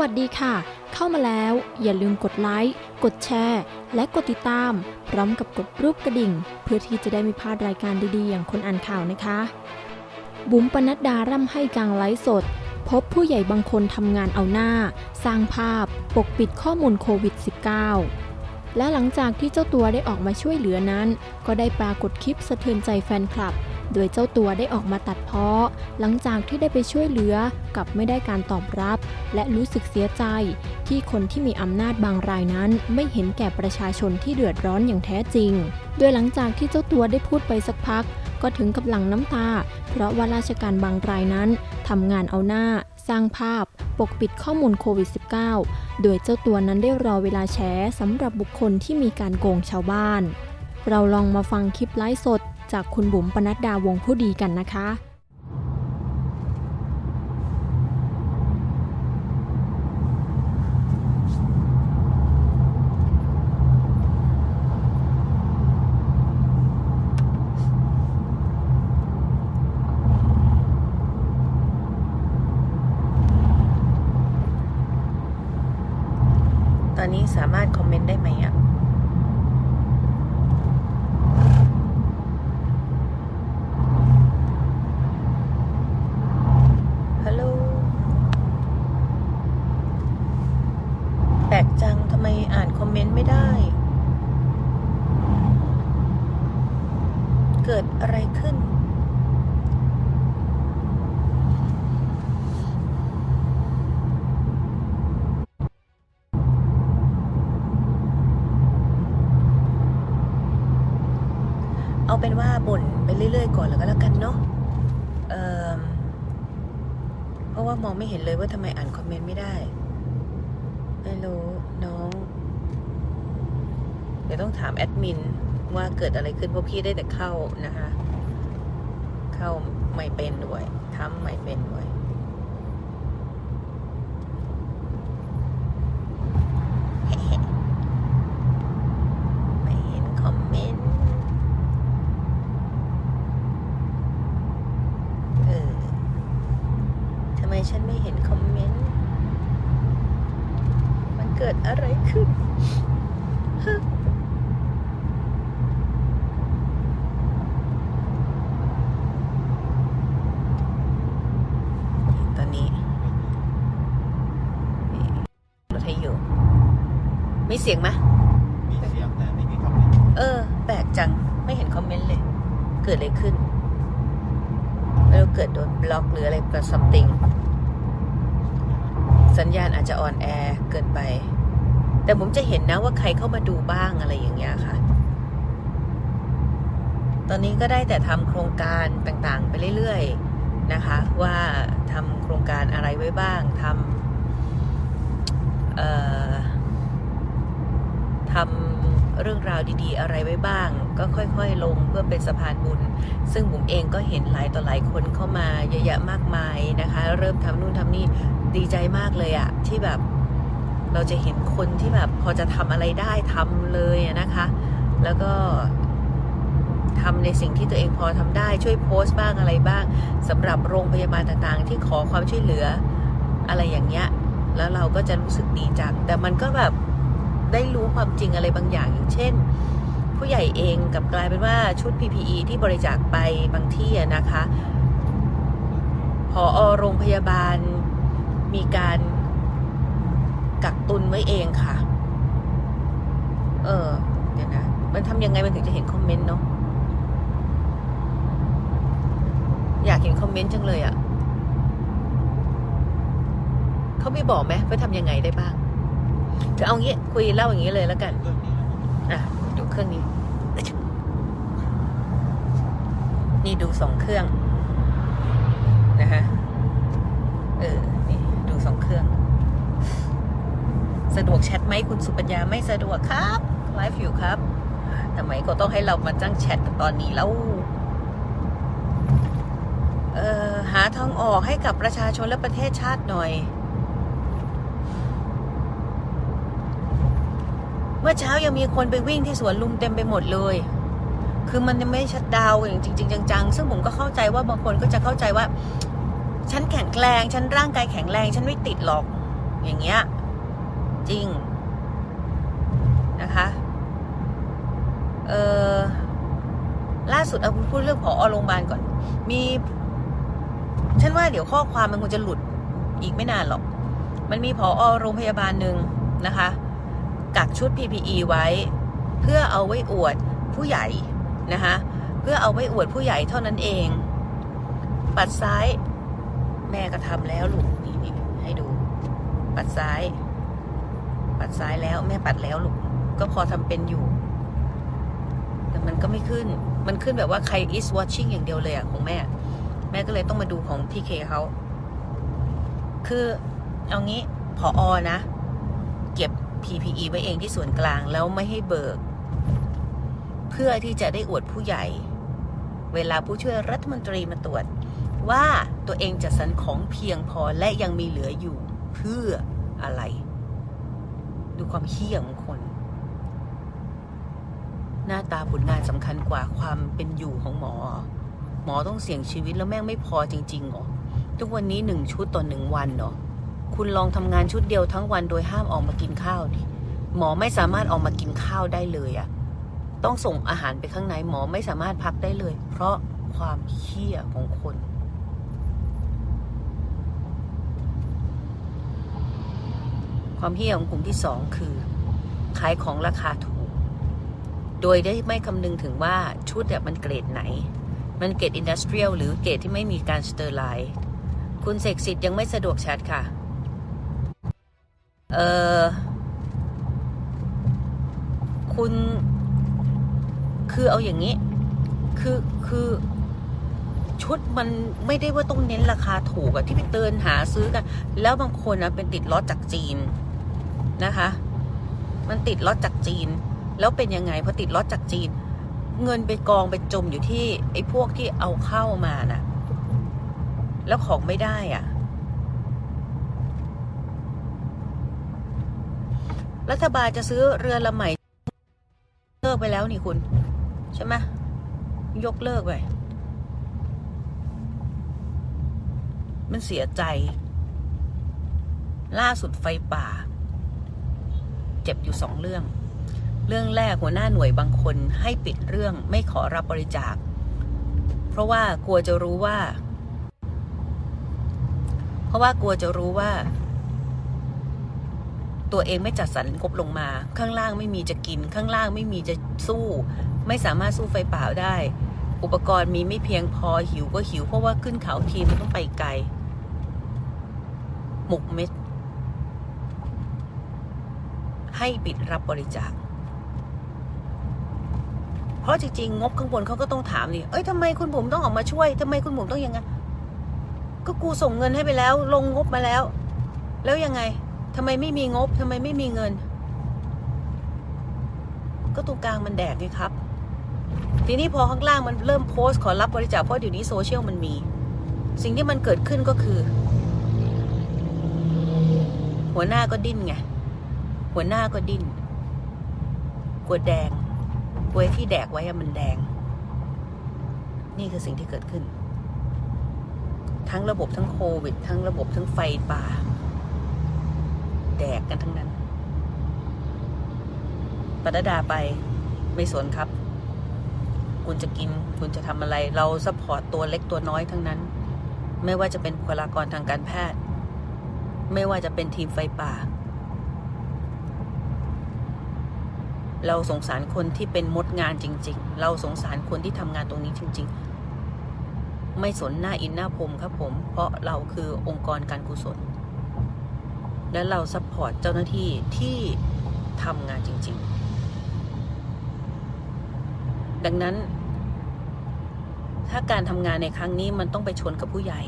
วัสดีค่ะ เข้ามาแล้ว อย่าลืมกดไลค์ กดแชร์ และกดติดตาม พร้อมกับกดรูปกระดิ่ง เพื่อที่จะได้ไม่พลาดรายการดีๆ อย่างคนอ่านข่าวนะคะ บุ๋มปนัดดาร่ำให้กลางไลฟ์สด พบผู้ใหญ่บางคนทำงานเอาหน้า สร้างภาพ ปกปิดข้อมูลโควิด -19 และหลังจากที่เจ้าตัวได้ออกมาช่วยเหลือนั้น ก็ได้ปรากฏคลิปสะเทือนใจแฟนคลับ โดยเจ้าตัวได้ออกมาตัดเพ้อหลังจากที่ได้ไปช่วยเหลือกับไม่ได้การตอบรับ และรู้สึกเสียใจ ที่คนที่มีอำนาจบางรายนั้น ไม่เห็นแก่ประชาชนที่เดือดร้อนอย่างแท้จริง โดยหลังจากที่เจ้าตัวได้พูดไปสักพัก ก็ถึงกับหลังน้ำตา เพราะว่าราชการบางรายนั้นทำงานเอาหน้า สร้างภาพ ปกปิดข้อมูลโควิด -19 โดยเจ้าตัวนั้นได้รอเวลาแชร์สำหรับบุคคลที่มีการโกงชาวบ้านเราลองมาฟังคลิปไลฟ์สด จากคุณบุ๋มปนัดดาวงผู้ดีกันนะคะตอนนี้สามารถคอมเมนต์ได้ไหมอะ ฮัลโหล แปลกจัง ทำไมอ่านคอมเมนต์ไม่ได้ เกิดอะไรขึ้น เอาเป็นว่าบ่นไปเรื่อยๆก่อนแล้วก็แล้วกันเนาะเอ่อเพราะว่า มองไม่เห็นเลยว่าทำไมอ่านคอมเมนต์ไม่ได้ ไม่รู้น้อง เดี๋ยวต้องถามแอดมินว่าเกิดอะไรขึ้นเพราะพี่ได้แต่เข้านะคะ เข้าไม่เป็นด้วยทำไม่เป็นด้วย ไม่เห็นคอมเมนต์ เออ ทำไมฉันไม่เห็นคอมเมนต์ มันเกิดอะไรขึ้นฮะตอนนี้นี่รถให้อยู่ มี เสียงไหมมีเสียงแต่ไม่มีคอมเมนต์เออ แปลกจัง ไม่เห็นคอมเมนต์เลย เกิดอะไรขึ้น ไม่รู้เกิดโดนบล็อกหรืออะไรกับ something สัญญาณอาจจะอ่อนแอเกินไป แต่ผมจะเห็นนะว่าใครเข้ามาดูบ้างอะไรอย่างเงี้ยค่ะ ตอนนี้ก็ได้แต่ทำโครงการต่างๆ ไปเรื่อยๆนะคะ ว่าทำโครงการอะไรไว้บ้างทำเอ่อ ทำเรื่องราวดีๆ อะไรไว้บ้าง ก็ค่อยๆลงเพื่อเป็นสะพานบุญ ซึ่งผมเองก็เห็นหลายต่อหลายคนเข้ามาเยอะแยะมากมายนะคะ เริ่มทำนู่นทำนี่ดีใจมากเลยอะที่แบบเราจะเห็นคนที่แบบพอจะทำอะไรได้ทำเลยนะคะ แล้วก็ทำในสิ่งที่ตัวเองพอทำได้ช่วยโพสต์บ้างอะไรบ้างสำหรับโรงพยาบาลต่างๆ ที่ขอความช่วยเหลืออะไรอย่างเงี้ยแล้วเราก็จะรู้สึกดีจังแต่มันก็แบบ ได้รู้ความจริงอะไรบางอย่างอย่างเช่น ผู้ใหญ่เองกับกลายเป็นว่าชุด PPE ที่บริจาคไปบางที่นะคะพอโรงพยาบาลมีการกักตุนไว้เองค่ะ เออ เดี๋ยวนะ มันทำยังไงมันถึงจะเห็นคอมเมนต์เนาะ อยากเห็นคอมเมนต์จังเลยอะ่ะ เขาไม่บอกไหมว่าทำยังไงได้บ้าง คือเอางี้คุยเล่าอย่างนี้เลยแล้วกันเรื่องนี้อะดูเครื่องนี้ นี่ดูสองเครื่องนะฮะเออนี่ดูสองเครื่อง สะดวกแชทไหมคุณสุปัญญาไม่สะดวกครับไลฟ์อยู่ครับทำไมก็ต้องให้เรามาจ้างแชทกันตอนนี้แล้วเอ่อหาทางออกให้กับประชาชนและประเทศชาติหน่อย เมื่อเช้ายังมีคนไปวิ่งที่สวนลุมเต็มไปหมดเลย คือมันยังไม่ชัดดาวอย่างจริง ๆ จังๆ ซึ่งผมก็เข้าใจว่าบางคนก็จะเข้าใจว่า ฉันแข็งแรง ฉันร่างกายแข็งแรง ฉันไม่ติดหรอก อย่างเงี้ย จริงนะคะ เออล่าสุดเอาพูดเรื่องผอโรงพยาบาลก่อน มีฉันว่าเดี๋ยวข้อความมันคงจะหลุดอีกไม่นานหรอก มันมีผอโรงพยาบาลหนึ่งนะคะ กักชุด PPE ไว้ เพื่อเอาไว้อวดผู้ใหญ่นะคะเพื่อเอาไว้อวดผู้ใหญ่เท่านั้นเอง ปัดซ้าย แม่ก็ทำแล้วลูกนี่นี่ให้ดู ปัดซ้าย ปัดซ้ายแล้วแม่ปัดแล้วลูกก็พอทำเป็นอยู่ แต่มันก็ไม่ขึ้น มันขึ้นแบบว่าใคร is watching อย่างเดียวเลยอะของแม่ แม่ก็เลยต้องมาดูของพี่เคเขาคือเอางี้พออนะ PPE ไว้เองที่ส่วนกลางแล้วไม่ให้เบิก เพื่อที่จะได้อวดผู้ใหญ่ เวลาผู้ช่วยรัฐมนตรีมาตรวจ ว่าตัวเองจะสรรของเพียงพอและยังมีเหลืออยู่เพื่ออะไร ดูความเฮี้ยของคน หน้าตาผลงานสำคัญกว่าความเป็นอยู่ของหมอ หมอต้องเสี่ยงชีวิตแล้วแม่งไม่พอจริงๆเหรอทุกวันนี้หนึ่งชุดต่อหนึ่งวันเหรอ คุณลองทำงานชุดเดียวทั้งวันโดยห้ามออกมากินข้าวดิหมอไม่สามารถออกมากินข้าวได้เลยอะต้องส่งอาหารไปข้างในหมอไม่สามารถพักได้เลย เพราะความเฮี้ยของคน ความเฮี้ยของกลุ่มที่สองคือ ขายของราคาถูก โดยได้ไม่คำนึงถึงว่าชุดเนี่ยมันเกรดไหน มันเกรดอินดัสเทรียลหรือเกรดที่ไม่มีการสเตอร์ไลน์คุณเสกสิทธิ์ยังไม่สะดวกแชทค่ะ เออคุณคือเอาอย่างนี้ คือคือชุดมันไม่ได้ว่าต้องเน้นราคาถูกอะที่ไปเตือนหาซื้อกัน แล้วบางคนนะเป็นติดล็อตจากจีนนะคะ มันติดล็อตจากจีน แล้วเป็นยังไงพอติดล็อตจากจีน เงินไปกองไปจมอยู่ที่ไอ้พวกที่เอาเข้ามาน่ะ แล้วของไม่ได้อะ รัฐบาลจะซื้อเรือลำใหม่เลิกไปแล้วนี่คุณ ใช่ไหมยกเลิกไป มันเสียใจ ล่าสุดไฟป่า เจ็บอยู่สองเรื่อง เรื่องแรกหัวหน้าหน่วยบางคนให้ปิดเรื่องไม่ขอรับบริจาค เพราะว่ากลัวจะรู้ว่า เพราะว่ากลัวจะรู้ว่า ตัวเองไม่จัดสรรงบลงมา ข้างล่างไม่มีจะกิน ข้างล่างไม่มีจะสู้ ไม่สามารถสู้ไฟป่าได้ อุปกรณ์มีไม่เพียงพอหิวก็หิว เพราะว่าขึ้นเขาทีมันต้องไปไกล หมกเม็ด ให้ปิดรับบริจาคเพราะจริงๆงบข้างบนเขาก็ต้องถามนี่เอ้ยทำไมคุณบุ๋มต้องออกมาช่วยทำไมคุณบุ๋มต้องยังไงก็กูส่งเงินให้ไปแล้ว ลงงบมาแล้ว แล้วยังไง ทำไมไม่มีงบทำไมไม่มีเงิน ก็ตรงกลางมันแดกไงครับ ทีนี้พอข้างล่างมันเริ่มโพสต์ขอรับบริจาคเพราะเดี๋ยวนี้โซเชียลมันมี สิ่งที่มันเกิดขึ้นก็คือ หัวหน้าก็ดิ้นไง หัวหน้าก็ดิ้นกลัวแดงกลัวที่แดกไว้อะมันแดง นี่คือสิ่งที่เกิดขึ้น ทั้งระบบทั้งโควิด ทั้งระบบทั้งไฟป่า แดกกันทั้งนั้นปรดาไปไม่สนครับ คุณจะกินคุณจะทำอะไร เราซัพพอร์ตตัวเล็กตัวน้อยทั้งนั้น ไม่ว่าจะเป็นบุคลากรทางการแพทย์ ไม่ว่าจะเป็นทีมไฟป่า เราสงสารคนที่เป็นมดงานจริง ๆ เราสงสารคนที่ทำงานตรงนี้จริง ๆ ไม่สนหน้าอินหน้าพรมครับผม เพราะเราคือองค์กรการกุศล และเราซัพ พอร์ตเจ้าหน้าที่ที่ทำงานจริง ๆ ดังนั้น ถ้าการทำงานในครั้งนี้มันต้องไปชนกับผู้ใหญ่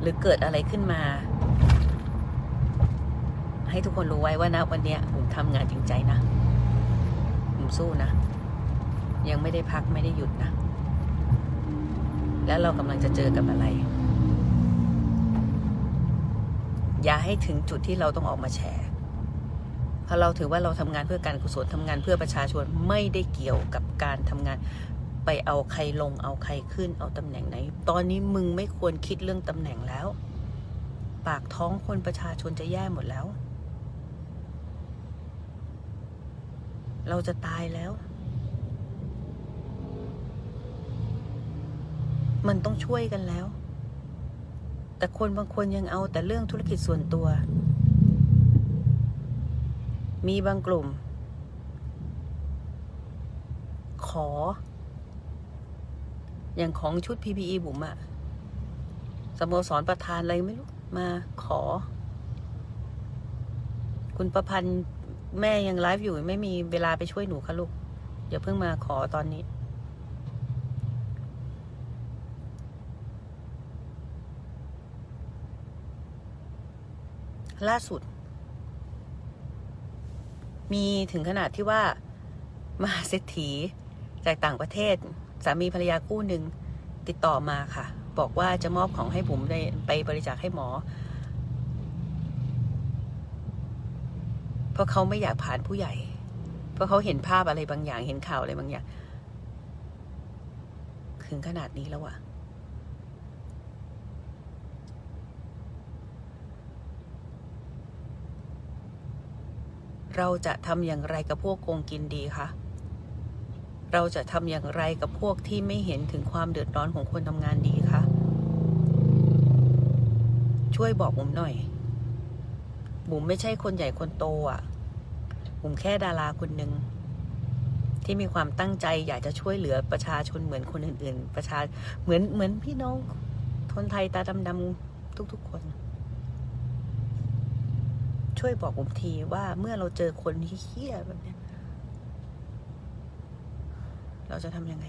หรือเกิดอะไรขึ้นมา ให้ทุกคนรู้ไว้ว่านะวันนี้ผมทำงานจริงใจนะผมสู้นะ ยังไม่ได้พักไม่ได้หยุดนะ แล้วเรากำลังจะเจอกับอะไร อย่าให้ถึงจุดที่เราต้องออกมาแชร์เพราะเราถือว่าเราทำงานเพื่อการกุศลทำงานเพื่อประชาชนไม่ได้เกี่ยวกับการทำงานไปเอาใครลงเอาใครขึ้นเอาตำแหน่งไหน ตอนนี้มึงไม่ควรคิดเรื่องตำแหน่งแล้ว ปากท้องคนประชาชนจะแย่หมดแล้ว เราจะตายแล้ว มันต้องช่วยกันแล้ว แต่คนบางคนยังเอาแต่เรื่องธุรกิจส่วนตัว มีบางกลุ่ม ขอ อย่างของชุด PPE บุ๋มอะสโมสรประธานอะไรไม่รู้ มาขอ คุณประพันธ์แม่ยังไลฟ์อยู่ไม่มีเวลาไปช่วยหนูค่ะลูกอย่าเพิ่งมาขอตอนนี้ ล่าสุด มีถึงขนาดที่ว่ามหาเศรษฐีจากต่างประเทศ สามีภรรยาคู่หนึ่งติดต่อมาค่ะ บอกว่าจะมอบของให้ผมไปไปบริจาคให้หมอ เพราะเขาไม่อยากผ่านผู้ใหญ่ เพราะเขาเห็นภาพอะไรบางอย่างเห็นข่าวอะไรบางอย่าง ถึงขนาดนี้แล้วอะ เราจะทำอย่างไรกับพวกโกงกินดีคะเราจะทำอย่างไรกับพวกที่ไม่เห็นถึงความเดือดร้อนของคนทำงานดีคะช่วยบอกบุ๋มหน่อย บุ๋มไม่ใช่คนใหญ่คนโตอะ บุ๋มแค่ดาราคนหนึ่งที่มีความตั้งใจอยากจะช่วยเหลือประชาชนเหมือนคนอื่น ๆ ประชาเหมือนเหมือนพี่น้องคนไทยตาดำๆทุก ๆ คน ช่วยบอกผมทีว่าเมื่อเราเจอคนที่เฮี้ยแบบนี้เราจะทำยังไง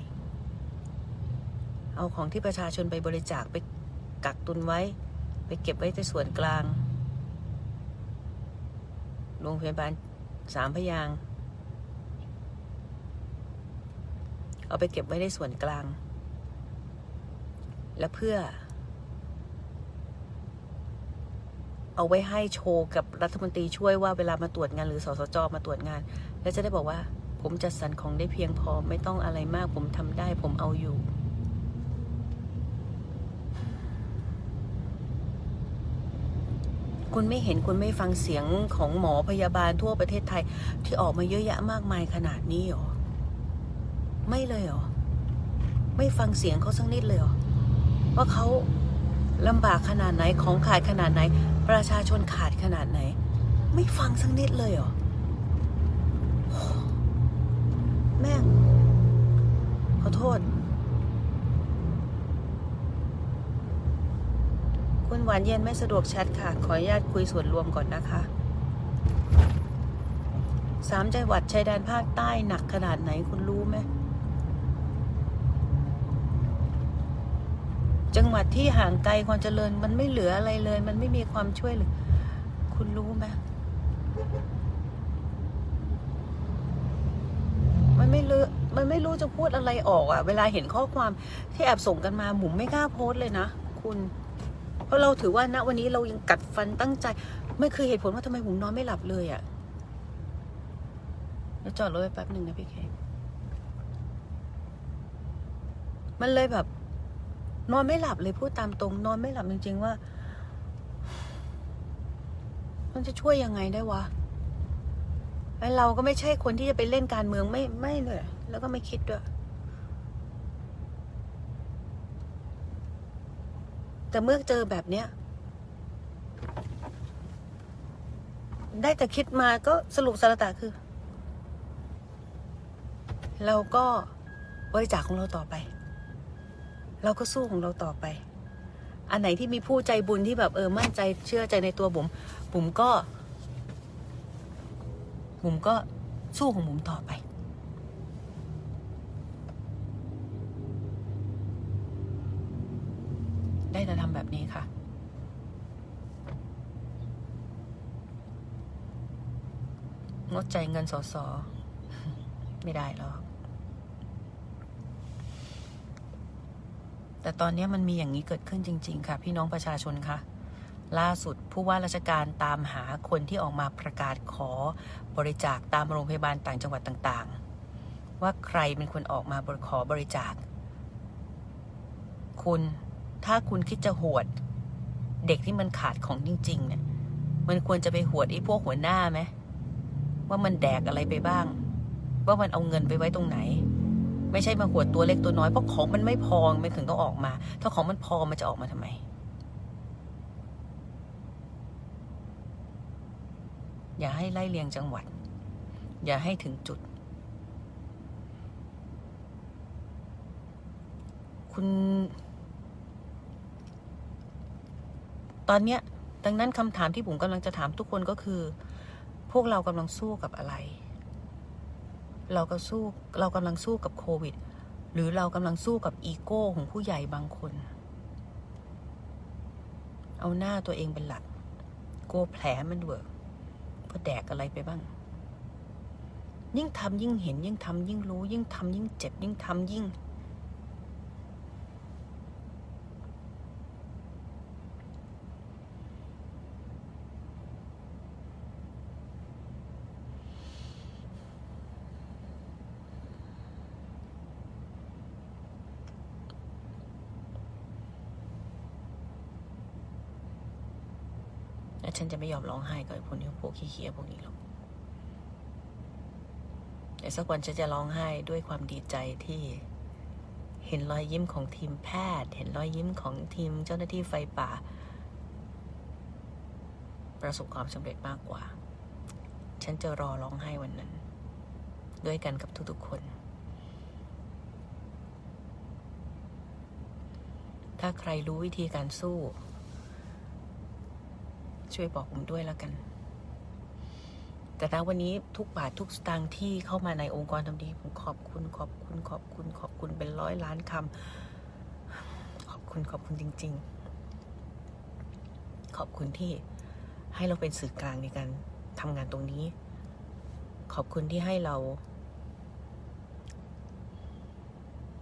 เอาของที่ประชาชนไปบริจาคไปกักตุนไว้ ไปเก็บไว้ในส่วนกลาง โรงพยาบาลสามพยาง เอาไปเก็บไว้ในส่วนกลาง และเพื่อ เอาไว้ให้โชว์กับรัฐมนตรีช่วยว่าเวลามาตรวจงานหรือสสจมาตรวจงาน แล้วจะได้บอกว่า ผมจัดสรรของได้เพียงพอไม่ต้องอะไรมาก ผมทำได้ ผมเอาอยู่ คุณไม่เห็นคุณไม่ฟังเสียงของหมอพยาบาลทั่วประเทศไทย ที่ออกมาเยอะแยะมากมายขนาดนี้หรอ ไม่เลยหรอ ไม่ฟังเสียงเขาสักนิดเลยหรอว่าเขา ลำบากขนาดไหนของขาดขนาดไหน ประชาชนขาดขนาดไหน ไม่ฟังสักนิดเลยเหรอแม่งขอโทษ คุณหวานเย็นไม่สะดวกแชทค่ะ ขออนุญาตคุยส่วนรวมก่อนนะคะสามจังหวัดชายแดนภาคใต้หนักขนาดไหนคุณรู้ไหม จังหวัดที่ห่างไกลความเจริญ มันไม่เหลืออะไรเลย มันไม่มีความช่วยเหลยคุณรู้ไหมมันไม่รู้มันไม่รู้จะพูดอะไรออกอะเวลาเห็นข้อความที่แอบส่งกันมาหมุมไม่กล้าโพสเลยนะคุณ เพราะเราถือว่าณวันนี้เรายังกัดฟันตั้งใจ ไม่คือเหตุผลว่าทำไมหมุมนอนไม่หลับเลยอะแล้วจอดรถไว้แป๊บหนึ่งนะพี่เคมันเลยแบบ นอนไม่หลับเลยพูดตามตรง นอนไม่หลับจริงๆว่า มันจะช่วยยังไงได้วะไอเราก็ไม่ใช่คนที่จะไปเล่นการเมืองไม่ไม่เลย แล้วก็ไม่คิดด้วย แต่เมื่อเจอแบบเนี้ยได้แต่คิดมาก็สรุปสารตะคือ เราก็บริจาคของเราต่อไป เราก็สู้ของเราต่อไป อันไหนที่มีผู้ใจบุญที่แบบเออมั่นใจเชื่อใจในตัวผมผมก็ผมก็สู้ของผมต่อไปได้แต่ทำแบบนี้ค่ะ งดใจเงินสอสอไม่ได้หรอก แต่ตอนนี้มันมีอย่างนี้เกิดขึ้นจริง ๆ ค่ะ พี่น้องประชาชนคะล่าสุดผู้ว่าราชการตามหาคนที่ออกมาประกาศขอบริจาคตามโรงพยาบาลต่างจังหวัดต่างๆ ว่าใครเป็นคนออกมาขอบริจาค คุณถ้าคุณคิดจะหวตเด็กที่มันขาดของจริง ๆ เนี่ย มันควรจะไปหวดไอ้พวกหัวหน้าไหมว่ามันแดกอะไรไปบ้าง ว่ามันเอาเงินไปไว้ตรงไหน ไม่ใช่มาหวดตัวเล็กตัวน้อยเพราะของมันไม่พอไม่ถึงต้องออกมา ถ้าของมันพอมันจะออกมาทำไม อย่าให้ไล่เลียงจังหวัด อย่าให้ถึงจุด คุณ ตอนเนี้ยดังนั้นคำถามที่ผมกำลังจะถามทุกคนก็คือ พวกเรากำลังสู้กับอะไร เราก็สู้เรากำลังสู้กับโควิด หรือเรากำลังสู้กับอีโก้ของผู้ใหญ่บางคน เอาหน้าตัวเองเป็นหลักกลัวแผลมันเวิร์กเพราะแดกอะไรไปบ้าง ยิ่งทำยิ่งเห็นยิ่งทำยิ่งรู้ ยิ่งทำยิ่งเจ็บยิ่งทำยิ่ง และฉันจะไม่ยอมร้องไห้กับไอ้พวกนี้พวกขี้เคียพวกนี้หรอกแต่สักวันฉันจะร้องไห้ด้วยความดีใจที่เห็นรอยยิ้มของทีมแพทย์ เห็นรอยยิ้มของทีมเจ้าหน้าที่ไฟป่า ประสบความสำเร็จมากกว่า ฉันจะรอร้องไห้วันนั้น ด้วยกันกับทุกๆคน ถ้าใครรู้วิธีการสู้ ช่วยบอกผมด้วยแล้วกัน แต่ณวันนี้ทุกบาททุกสตางค์ที่เข้ามาในองค์กรทำดี ผมขอบคุณขอบคุณขอบคุณขอบคุณเป็นร้อยล้านคำขอบคุณขอบคุณจริง ๆ ขอบคุณที่ให้เราเป็นสื่อกลางในการทำงานตรงนี้ ขอบคุณที่ให้เรา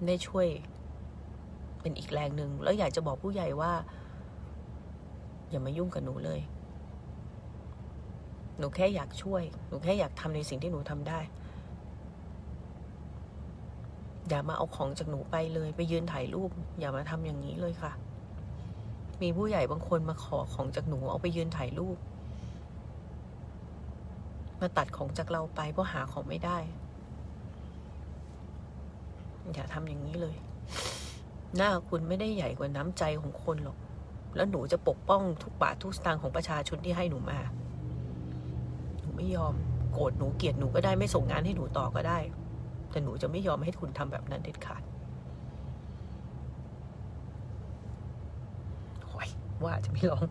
ได้ช่วยเป็นอีกแรงหนึ่งแล้วอยากจะบอกผู้ใหญ่ว่า อย่ามายุ่งกับหนูเลย หนูแค่อยากช่วย หนูแค่อยากทำในสิ่งที่หนูทำได้ อย่ามาเอาของจากหนูไปเลย ไปยืนถ่ายรูป อย่ามาทำอย่างนี้เลยค่ะ มีผู้ใหญ่บางคนมาขอของจากหนูเอาไปยืนถ่ายรูป มาตัดของจากเราไปเพราะหาของไม่ได้ อย่าทำอย่างนี้เลย หน้าคุณไม่ได้ใหญ่กว่าน้ำใจของคนหรอก แล้วหนูจะปกป้องทุกบาททุกสตางค์ของประชาชนที่ให้หนูมา ไม่ยอมโกรธหนูเกลียดหนูก็ได้ไม่ส่งงานให้หนูต่อก็ได้ แต่หนูจะไม่ยอมให้คุณทำแบบนั้นเด็ดขาดโอ้ยว่าจะไม่ร้อง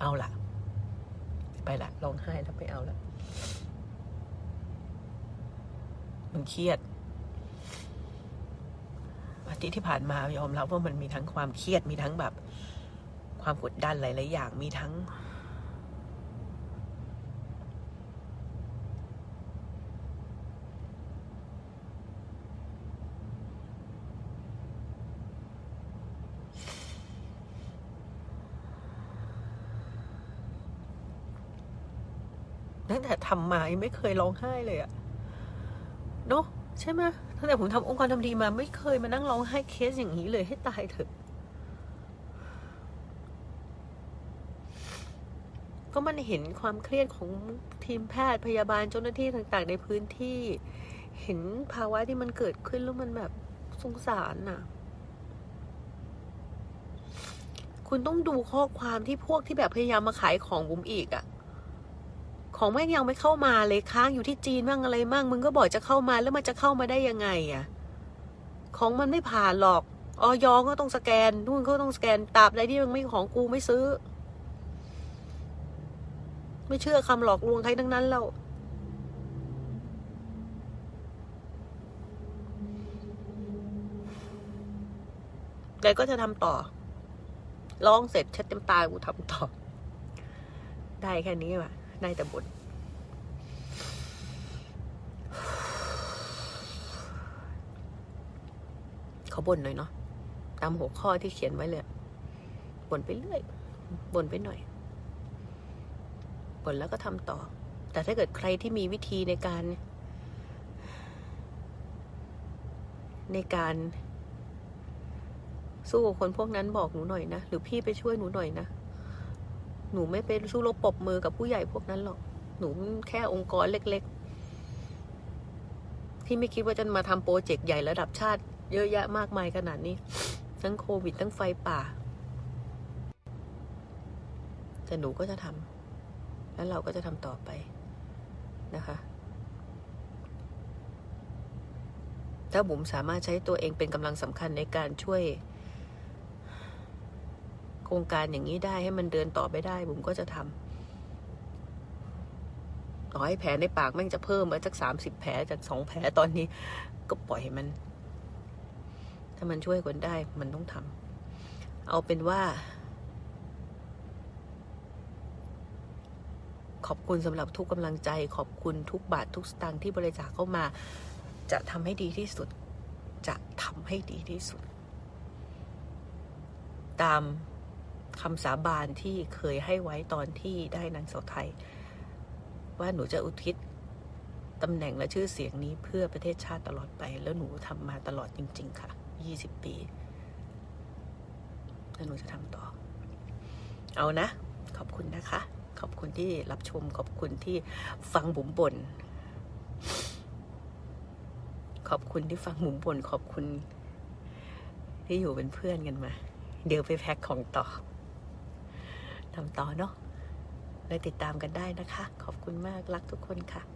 เอาละไปละร้องไห้แล้วไม่เอาละมันเครียดอาทิตย์ที่ผ่านมายอมรับว่ามันมีทั้งความเครียดมีทั้งแบบ ความกดดันหลายๆอย่างมีทั้ง ทำมายังไม่เคยร้องไห้เลยอะเนาะใช่ไหมตั้งแต่ผมทำองค์กรทำดีมา ไม่เคยมานั่งร้องไห้เคสอย่างนี้เลยให้ตายเถอะ ก็มันเห็นความเครียดของทีมแพทย์พยาบาลเจ้าหน้าที่ต่างๆ ในพื้นที่ เห็นภาวะที่มันเกิดขึ้นแล้วมันแบบสงสารน่ะคุณต้องดูข้อความที่พวกที่แบบพยายามมาขายของบุ๋มอีกอะ ของแม่งยังไม่เข้ามาเลยค้างอยู่ที่จีนมั่งอะไรมั่งมึงก็บอกจะเข้ามาแล้วมันจะเข้ามาได้ยังไงอะของมันไม่ผ่านหรอกออยก็ต้องสแกนนู่นก็ต้องสแกนตราบใดที่มันไม่ของกูไม่ซื้อ ไม่เชื่อคำหลอกลวงใครทั้งนั้นแล้วแต่ก็จะทำต่อ ร้องเสร็จเช็ดเต็มตากูทำต่อ ได้แค่นี้ว่ะ ได้แต่บนเขาบ่นหน่อยเนาะตามหัวข้อที่เขียนไว้เลยบ่นไปเรื่อยบ่นไปหน่อยบ่นแล้วก็ทำต่อ แต่ถ้าเกิดใครที่มีวิธีในการ ในการสู้กับคนพวกนั้นบอกหนูหน่อยนะ หรือพี่ไปช่วยหนูหน่อยนะ หนูไม่ไปสู้รบปบมือกับผู้ใหญ่พวกนั้นหรอก หนูแค่องค์กรเล็ก ๆ ที่ไม่คิดว่าจะมาทำโปรเจกต์ใหญ่ระดับชาติ เยอะแยะมากมายขนาดนี้ ทั้งโควิด ทั้งไฟป่า แต่หนูก็จะทำแล้วเราก็จะทำต่อไปนะคะถ้าบุ๋มสามารถใช้ตัวเองเป็นกำลังสำคัญในการช่วย รงการอย่างนี้ได้ให้มันเดินต่อไปได้บุ๋มก็จะทำต่อให้แผลในปากแม่งจะเพิ่มมาจากสามสิบแผลจากสองแผลตอนนี้ ก็ปล่อยมัน ถ้ามันช่วยคนได้มันต้องทำเอาเป็นว่า ขอบคุณสำหรับทุกกำลังใจ ขอบคุณทุกบาททุกสตางค์ที่บริจาคเข้ามา จะทำให้ดีที่สุด จะทำให้ดีที่สุด ตาม คำสาบานที่เคยให้ไว้ตอนที่ได้นางสาวไทย ว่าหนูจะอุทิศตำแหน่งและชื่อเสียงนี้เพื่อประเทศชาติตลอดไป แล้วหนูทำมาตลอดจริง ๆ ค่ะ 20 ปีแล้วหนูจะทำต่อ เอานะ ขอบคุณนะคะ ขอบคุณที่รับชม ขอบคุณที่ฟังบุ๋มบ่นขอบคุณที่ฟังบุ๋มบ่นขอบคุณที่อยู่เป็นเพื่อนกันมา เดี๋ยวไปแพ็คของต่อ ทำต่อเนาะเลยติดตามกันได้นะคะ ขอบคุณมากรักทุกคนค่ะ